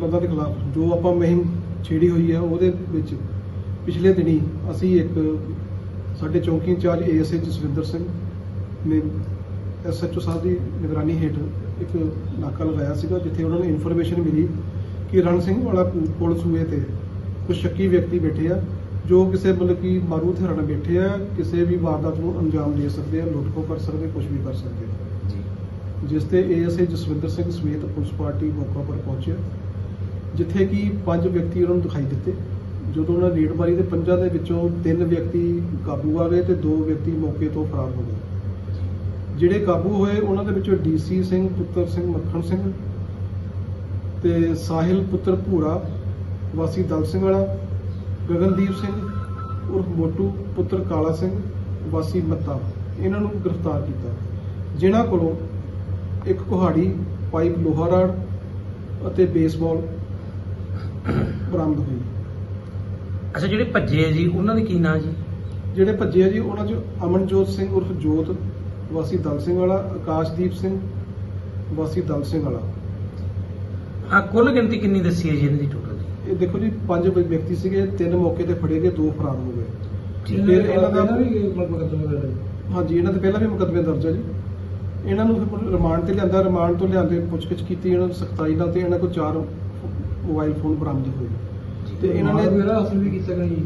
ਬੰਦਾ ਦੇ ਖਿਲਾਫ ਜੋ ਆਪਾਂ ਮੁਹਿੰਮ ਛੇੜੀ ਹੋਈ ਹੈ ਉਹਦੇ ਵਿੱਚ ਪਿਛਲੇ ਦਿਨੀ ਅਸੀਂ ਇੱਕ ਸਾਡੇ ਚੌਂਕੀ ਇੰਚਾਰਜ ਏਐਸਏ ਜਸਵਿੰਦਰ ਸਿੰਘ ਨੇ ਐਸਐਚਓ ਸਾਹਿਬ ਦੀ ਨਿਗਰਾਨੀ ਹੇਠ ਇੱਕ ਨਾਕਾ ਲਗਾਇਆ ਸੀਗਾ ਜਿੱਥੇ ਉਹਨਾਂ ਨੂੰ ਇਨਫੋਰਮੇਸ਼ਨ ਮਿਲੀ ਕਿ ਰਣ ਸਿੰਘ ਵਾਲਾ ਪੁਲ ਸੂਏ ਤੇ ਕੁਝ ਸ਼ੱਕੀ ਵਿਅਕਤੀ ਬੈਠੇ ਆ ਜੋ ਕਿਸੇ ਮਤਲਬ ਕਿ ਮਾਰੂ ਹਥਿਆਰਾਂ ਨਾਲ ਬੈਠੇ ਆ ਕਿਸੇ ਵੀ ਵਾਰਦਾਤ ਨੂੰ ਅੰਜਾਮ ਦੇ ਸਕਦੇ ਆ ਲੁੱਟ ਖੋਹ ਕਰ ਸਕਦੇ ਕੁਝ ਵੀ ਕਰ ਸਕਦੇ ਜੀ। ਜਿਸ ਤੇ ਏਐਸਏ ਜਸਵਿੰਦਰ ਸਿੰਘ ਸਮੇਤ ਪੁਲਿਸ ਪਾਰਟੀ ਮੌਕਾ ਪਰ ਪਹੁੰਚਿਆ। ਜਿੱਥੇ ਕਿ ਪੰਜ ਵਿਅਕਤੀ ਉਹਨਾਂ ਨੂੰ ਦਿਖਾਈ ਦਿੱਤੇ, ਜਦੋਂ ਉਹਨਾਂ ਰੇਡਬਾਰੀ ਦੇ ਪੰਜਾਂ ਦੇ ਵਿੱਚੋਂ ਤਿੰਨ ਵਿਅਕਤੀ ਕਾਬੂ ਆ ਗਏ ਤੇ ਦੋ ਵਿਅਕਤੀ ਮੌਕੇ ਤੋਂ ਫਰਾਰ ਹੋ ਗਏ। ਜਿਹੜੇ ਕਾਬੂ ਹੋਏ, ਉਹਨਾਂ ਦੇ ਵਿੱਚੋਂ ਡੀਸੀ ਸਿੰਘ, ਪੁੱਤਰ ਸਿੰਘ ਮੱਖਣ ਸਿੰਘ ਤੇ ਸਾਹਿਲ ਪੁੱਤਰ ਭੂਰਾ, ਵਾਸੀ ਦਲ ਸਿੰਘ ਵਾਲਾ, ਗਗਨਦੀਪ ਸਿੰਘ, ਉਰਫ ਮੋਟੂ, ਪੁੱਤਰ ਕਾਲਾ ਸਿੰਘ, ਵਾਸੀ ਮੱਤਾ। ਇਹਨਾਂ ਨੂੰ ਗ੍ਰਿਫਤਾਰ ਕੀਤਾ। ਜਿਨ੍ਹਾਂ ਕੋਲੋਂ ਇੱਕ ਕੁਹਾੜੀ, ਪਾਈਪ ਲੋਹਾ ਰਾੜ ਅਤੇ ਬੇਸਬਾਲ ਬਰਾਮਦ ਹੋਈ। ਅੱਛਾ ਜਿਹੜੇ ਭੱਜੇ ਆ ਜੀ ਉਹਨਾਂ ਦੇ ਕੀ ਨਾਂ ਜੀ? ਜਿਹੜੇ ਭੱਜੇ ਆ ਜੀ ਉਹਨਾਂ 'ਚ ਅਮਨਜੋਤ ਸਿੰਘ ਉਰਫ ਜੋਤ ਵਾਸੀ ਦਲ ਸਿੰਘ ਵਾਲਾ ਆਕਾਸ਼ਦੀਪ ਸਿੰਘ ਵਾਸੀ ਦਲ ਸਿੰਘ ਵਾਲਾ। ਹਾਂ ਕੁੱਲ ਗਿਣਤੀ ਕਿੰਨੀ ਦੱਸੀ ਹੈ ਜੀ ਇਹਨਾਂ ਦੀ ਟੋਟਲ ਇਹ ਦੇਖੋ ਜੀ ਪੰਜ ਵਿ- ਵਿਅਕਤੀ ਸੀਗੇ ਤਿੰਨ ਮੌਕੇ ਤੇ ਫੜੇ ਗਏ ਦੋ ਫਰਾਰ ਹੋ ਗਏ। ਠੀਕ ਫਿਰ ਇਹਨਾਂ ਦਾ ਦਾ ਹਾਂਜੀ ਇਹਨਾਂ ਤੇ ਪਹਿਲਾਂ ਵੀ ਮੁਕੱਦਮੇ ਦਰਜ ਹੈ ਜੀ। ਇਹਨਾਂ ਨੂੰ ਫਿਰ ਰਿਮਾਂਡ ਤੇ ਲਿਆਂਦਾ ਰਿਮਾਂਡ ਤੋਂ ਲਿਆਂਦੇ ਪੁੱਛਗਿੱਛ ਕੀਤੀ ਇਹਨਾਂ ਨੂੰ ਸਖਤਾਈ ਨਾਲ ਤੇ ਇਹਨਾਂ ਕੋਲ ਚਾਰ ਮੋਬਾਈਲ ਫੋਨ ਬਰਾਮਦ ਹੋਏ। ਤੇ ਇਹਨਾਂ ਨੇ ਵਗੈਰਾ ਹਾਸਲ ਵੀ ਕੀਤਾ ਗਿਆ ਜੀ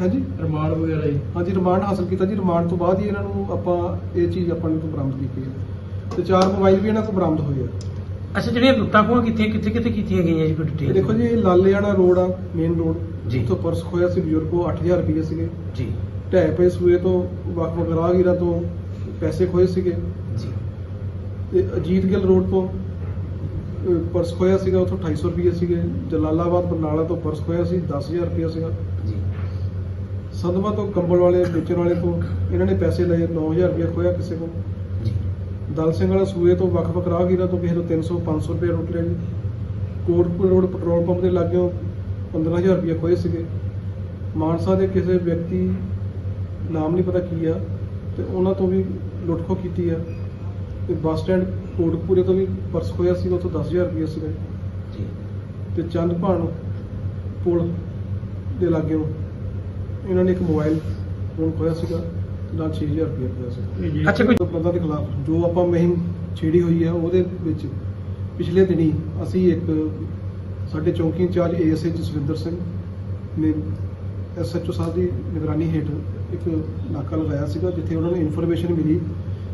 ਹਾਂਜੀ? ਰਿਮਾਂਡ ਵਗੈਰਾ ਜੀ। ਹਾਂਜੀ ਰਿਮਾਂਡ ਹਾਸਲ ਕੀਤਾ ਜੀ। ਰਿਮਾਂਡ ਤੋਂ ਬਾਅਦ ਹੀ ਇਹਨਾਂ ਨੂੰ ਆਪਾਂ ਇਹ ਚੀਜ਼ ਆਪਾਂ ਨੇ ਬਰਾਮਦ ਕੀਤੀ ਹੈ। ਤੇ ਚਾਰ ਮੋਬਾਈਲ ਵੀ ਇਹਨਾਂ ਕੋਲ ਬਰਾਮਦ ਹੋਏ ਆ। ਅੱਛਾ ਜਿਹੜੀਆਂ ਲੁੱਟਾਂ ਖੋਹਾਂ ਕੀਤੀਆਂ ਕਿੱਥੇ ਕਿੱਥੇ ਕੀਤੀਆਂ ਗਈਆਂ ਜੀ ਕੋਈ ਡਿਟੇਲ ਦੇਖੋ ਜੀ ਇਹ ਲਾਲੇਆਣਾ ਰੋਡ ਆ ਮੇਨ ਰੋਡ ਜੀ। ਉੱਥੋਂ ਪਰਸ ਖੋਇਆ ਸੀ ਬਜ਼ੁਰਗ ਕੋ 8000 ਰੁਪਏ ਸੀਗੇ। ਜੀ। ਢਹਿ ਪਏ ਸੂਏ ਤੋਂ ਵੱਖ ਵੱਖ ਰਾਹਗੀਰਾਂ ਤੋਂ ਪੈਸੇ ਖੋਏ ਸੀਗੇ। ਜੀ। ਤੇ ਅਜੀਤ ਗਿੱਲ ਰੋਡ ਤੋਂ ਪਰਸ ਖੋਇਆ ਸੀਗਾ ਉੱਥੋਂ 250 ਰੁਪਏ ਸੀਗੇ। ਜਲਾਲਾਬਾਦ ਬਰਨਾਲਾ ਤੋਂ ਪਰਸ ਖੋਇਆ ਸੀ 10000 ਰੁਪਏ ਸੀਗਾ। ਜੀ। ਸਦਮਾ ਤੋਂ ਕੰਬਲ ਵਾਲੇ ਵੇਚਣ ਵਾਲੇ ਤੋਂ ਇਹਨਾਂ ਨੇ ਪੈਸੇ ਲਏ 9000 ਰੁਪਏ ਖੋਇਆ ਕਿਸੇ ਕੋਲ। ਜੀ। ਦਲ ਸਿੰਘ ਵਾਲਾ ਸੂਏ ਤੋਂ ਵੱਖ ਵੱਖ ਰਾਹਗੀਰਾਂ ਤੋਂ ਕਿਸੇ ਤੋਂ 300 500 ਰੁਪਏ ਲੁੱਟ ਲਿਆ ਜੀ। ਕੋਟਪੁਰ ਰੋਡ ਪੈਟਰੋਲ ਪੰਪ ਦੇ ਲਾਗਿਓਂ 15000 ਰੁਪਏ ਖੋਏ ਸੀਗੇ। ਮਾਨਸਾ ਦੇ ਕਿਸੇ ਵਿਅਕਤੀ ਨਾਮ ਨਹੀਂ ਪਤਾ ਕੀ ਆ ਤੇ ਉਹਨਾਂ ਤੋਂ ਵੀ ਲੁੱਟ ਖੋਹ ਕੀਤੀ ਆ। ਤੇ ਬੱਸ ਸਟੈਂਡ ਕੋਟਪੁਰੇ ਤੋਂ ਵੀ ਪਰਸ ਖੋਇਆ ਸੀ ਉੱਥੋਂ 10000 ਰੁਪਏ ਸੀਗਾ। ਜੀ। ਤੇ ਚੰਦਪਾਣ ਪੁਲ ਦੇ ਲਾਗਿਓਂ ਇਹਨਾਂ ਨੇ ਇੱਕ ਮੋਬਾਈਲ ਫੋਨ ਖੋਇਆ ਸੀਗਾ ਨਾਲ 6000 ਰੁਪਏ ਖੋਇਆ ਸੀ। ਅੱਛਾ ਕੋਈ ਬੰਦਾ ਦੇ ਖਿਲਾਫ ਜੋ ਆਪਾਂ ਮੁਹਿੰਮ ਛੇੜੀ ਹੋਈ ਹੈ ਉਹਦੇ ਵਿੱਚ ਪਿਛਲੇ ਦਿਨੀ ਅਸੀਂ ਇੱਕ ਸਾਡੇ ਚੌਂਕੀ ਇੰਚਾਰਜ ਏਐਸਏ ਜਸਵਿੰਦਰ ਸਿੰਘ ਨੇ ਐਸਐਚਓ ਸਾਹਿਬ ਦੀ ਨਿਗਰਾਨੀ ਹੇਠ ਇੱਕ ਨਾਕਾ ਲਗਾਇਆ ਸੀਗਾ ਜਿੱਥੇ ਉਹਨਾਂ ਨੂੰ ਇਨਫੋਰਮੇਸ਼ਨ ਮਿਲੀ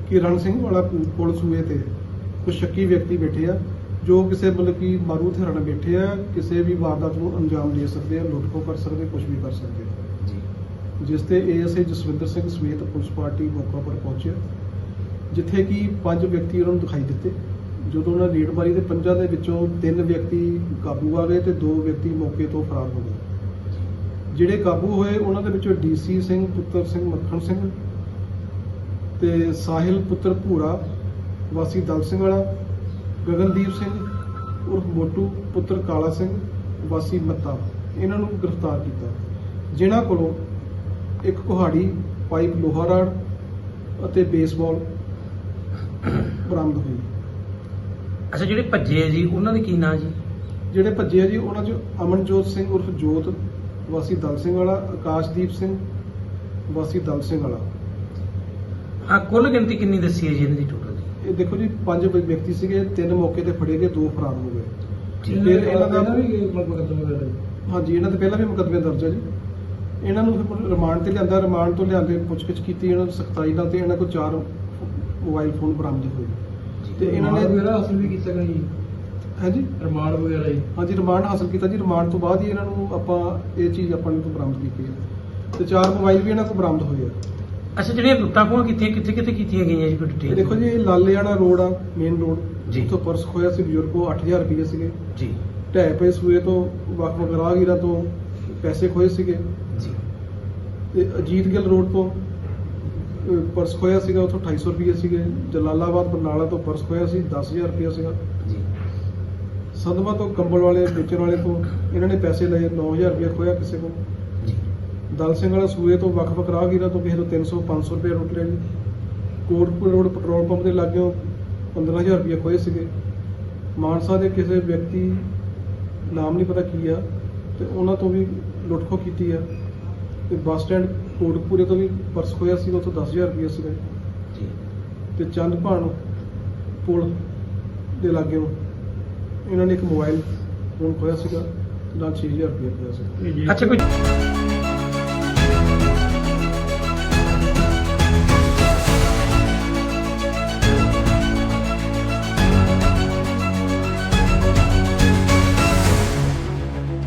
ਕਿ ਰਣ ਸਿੰਘ ਵਾਲਾ ਪੁਲ ਸੂਏ ਤੇ ਕੁਝ ਸ਼ੱਕੀ ਵਿਅਕਤੀ ਬੈਠੇ ਆ ਜੋ ਕਿਸੇ ਮਤਲਬ ਕਿ ਮਾਰੂ ਹਥਿਆਰਾਂ ਬੈਠੇ ਆ ਕਿਸੇ ਵੀ ਵਾਰਦਾਤ ਨੂੰ ਅੰਜਾਮ ਦੇ ਸਕਦੇ ਆ ਲੁੱਟ ਖੋਹ ਕਰ ਸਕਦੇ ਕੁਝ ਵੀ ਕਰ ਸਕਦੇ ਆ। ਜੀ। ਜਿਸ ਤੇ ਏਐਸਏ ਜਸਵਿੰਦਰ ਸਿੰਘ ਸਮੇਤ ਪੁਲਿਸ ਪਾਰਟੀ ਮੌਕਾ ਪਰ ਪਹੁੰਚਿਆ ਜਿੱਥੇ ਕਿ ਪੰਜ ਵਿਅਕਤੀ ਉਹਨਾਂ ਨੂੰ ਦਿਖਾਈ ਦਿੱਤੇ। ਜਦੋਂ ਉਹਨਾਂ ਰੇਡਬਾਰੀ ਦੇ ਪੰਜਾਂ ਦੇ ਵਿੱਚੋਂ ਤਿੰਨ ਵਿਅਕਤੀ ਕਾਬੂ ਆ ਗਏ ਤੇ ਦੋ ਵਿਅਕਤੀ ਮੌਕੇ ਤੋਂ ਫਰਾਰ ਹੋ ਗਏ। ਜਿਹੜੇ ਕਾਬੂ ਹੋਏ ਉਹਨਾਂ ਦੇ ਵਿੱਚੋਂ ਡੀਸੀ ਸਿੰਘ ਪੁੱਤਰ ਸਿੰਘ ਮੱਖਣ ਸਿੰਘ ਤੇ ਸਾਹਿਲ ਪੁੱਤਰ ਭੂਰਾ ਵਾਸੀ ਦਲ ਸਿੰਘ ਵਾਲਾ ਗਗਨਦੀਪ ਸਿੰਘ ਉਰਫ ਮੋਟੂ ਪੁੱਤਰ ਕਾਲਾ ਸਿੰਘ ਵਾਸੀ ਮੱਤਾ ਇਹਨਾਂ ਨੂੰ ਗ੍ਰਿਫਤਾਰ ਕੀਤਾ। ਜਿਨ੍ਹਾਂ ਕੋਲੋਂ ਇੱਕ ਕੁਹਾੜੀ ਪਾਈਪ ਲੋਹਾ ਰਾੜ ਅਤੇ ਬੇਸਬਾਲ ਬਰਾਮਦ ਹੋਈ। ਅੱਛਾ ਜਿਹੜੇ ਭੱਜੇ ਆ ਜੀ ਉਹਨਾਂ ਦੇ ਕੀ ਨਾਂ ਜੀ? ਜਿਹੜੇ ਭੱਜੇ ਆ ਜੀ ਉਹਨਾਂ 'ਚ ਅਮਨਜੋਤ ਸਿੰਘ ਉਰਫ ਜੋਤ ਵਾਸੀ ਦਲ ਸਿੰਘ ਵਾਲਾ ਆਕਾਸ਼ਦੀਪ ਸਿੰਘ ਵਾਸੀ ਦਲ ਸਿੰਘ ਵਾਲਾ। ਹਾਂ ਕੁੱਲ ਗਿਣਤੀ ਕਿੰਨੀ ਦੱਸੀ ਹੈ ਜੀ ਇਹਨਾਂ ਦੀ ਟੋਟਲ ਇਹ ਦੇਖੋ ਜੀ ਪੰਜ ਵਿਅਕਤੀ ਸੀਗੇ ਤਿੰਨ ਮੌਕੇ ਤੇ ਫੜੇ ਗਏ ਦੋ ਫਰਾਰ ਹੋ ਗਏ। ਫਿਰ ਇਹਨਾਂ ਦਾ ਵੀ ਮੁਕੱਦਮਾ ਹਾਂਜੀ ਇਹਨਾਂ ਤੇ ਪਹਿਲਾਂ ਵੀ ਮੁਕੱਦਮੇ ਦਰਜ ਹੈ ਜੀ। ਇਹਨਾਂ ਨੂੰ ਫਿਰ ਰਿਮਾਂਡ ਤੇ ਲਿਆਂਦਾ ਰਿਮਾਂਡ ਤੋਂ ਲਿਆਂਦੇ ਪੁੱਛਗਿੱਛ ਕੀਤੀ ਇਹਨਾਂ ਨੂੰ ਸਖਤਾਈ ਨਾਲ ਤੇ ਇਹਨਾਂ ਕੋਲ ਚਾਰ ਮੋਬਾਈਲ ਫੋਨ ਬਰਾਮਦ ਹੋਏ। ਤੇ ਇਹਨਾਂ ਨੇ ਵਗੈਰਾ ਹਾਸਲ ਵੀ ਕੀਤਾ ਜੀ ਹਾਂਜੀ? ਰਿਮਾਂਡ ਵਗੈਰਾ ਜੀ ਹਾਂਜੀ ਰਿਮਾਂਡ ਹਾਸਲ ਕੀਤਾ ਜੀ। ਰਿਮਾਂਡ ਤੋਂ ਬਾਅਦ ਹੀ ਇਹਨਾਂ ਨੂੰ ਆਪਾਂ ਇਹ ਚੀਜ਼ ਆਪਾਂ ਨੇ ਤੋਂ ਬਰਾਮਦ ਕੀਤੀ ਹੈ। ਤੇ ਚਾਰ ਮੋਬਾਈਲ ਵੀ ਇਹਨਾਂ ਕੋਲ ਬਰਾਮਦ ਹੋਏ ਆ। ਅੱਛਾ ਜਿਹੜੀਆਂ ਲੁੱਟਾਂ ਖੋਹਾਂ ਕੀਤੀਆਂ ਕਿੱਥੇ ਕਿੱਥੇ ਕੀਤੀਆਂ ਗਈਆਂ ਜੀ ਕੋਈ ਇਹ ਡਿਟੇਲ ਦੇਖੋ ਜੀ ਇਹ ਲਾਲੇਆਣਾ ਰੋਡ ਆ ਮੇਨ ਰੋਡ ਜੀ। ਉੱਥੋਂ ਪਰਸ ਖੋਇਆ ਸੀ ਬਜ਼ੁਰਗ ਕੋ 8000 ਰੁਪਏ ਸੀਗੇ। ਜੀ। ਢਹਿ ਪਏ ਸੂਏ ਤੋਂ ਵੱਖ ਰਾਹਗੀਰਾਂ ਤੋਂ ਪੈਸੇ ਖੋਏ ਸੀਗੇ। ਜੀ। ਤੇ ਅਜੀਤ ਗਿੱਲ ਰੋਡ ਤੋਂ ਅਹ, ਪਰਸ ਖੋਇਆ ਸੀਗਾ ਉੱਥੋਂ 250 ਰੁਪਏ ਸੀਗੇ। ਜਲਾਲਾਬਾਦ ਬਰਨਾਲਾ ਤੋਂ ਪਰਸ ਖੋਇਆ ਸੀ 10000 ਰੁਪਏ ਸੀਗਾ। ਜੀ। ਸਦਮਾ ਤੋਂ ਕੰਬਲ ਵਾਲੇ ਵੇਚਣ ਵਾਲੇ ਤੋਂ ਇਹਨਾਂ ਨੇ ਪੈਸੇ ਲਏ 9000 ਰੁਪਏ ਖੋਇਆ ਕਿਸੇ ਕੋਲ। ਦਲ ਸਿੰਘ ਵਾਲਾ ਸੂਏ ਤੋਂ ਵੱਖ ਵੱਖ ਰਾਹਗੀਰਾਂ ਤੋਂ ਕਿਸੇ ਤੋਂ 300 500 ਰੁਪਏ ਲੁੱਟ ਲਿਆ ਜੀ ਕੋਟਪੁਰ ਰੋਡ ਪੈਟਰੋਲ ਪੰਪ ਦੇ ਲਾਗਿਓਂ 15000 ਰੁਪਏ ਖੋਏ ਸੀਗੇ। ਮਾਨਸਾ ਦੇ ਕਿਸੇ ਵਿਅਕਤੀ ਨਾਮ ਨਹੀਂ ਪਤਾ ਕੀ ਆ ਤੇ ਉਹਨਾਂ ਤੋਂ ਵੀ ਲੁੱਟਖੋ ਕੀਤੀ ਆ। ਤੇ ਬੱਸ ਸਟੈਂਡ ਕੋਟਕਪੂਰੇ ਤੋਂ ਵੀ ਪਰਸ ਖੋਇਆ ਸੀ ਉੱਥੋਂ 10000 ਰੁਪਏ ਸੀਗਾ। ਜੀ। ਤੇ ਚੰਦ ਭਾਣ ਪੁਲ ਦੇ ਲਾਗੇ ਇਹਨਾਂ ਨੇ ਇੱਕ ਮੋਬਾਈਲ ਫੋਨ ਖੋਇਆ ਸੀਗਾ ਨਾਲ 6000 ਰੁਪਏ ਖੋਇਆ ਸੀ। ਅੱਛਾ ਕੋਈ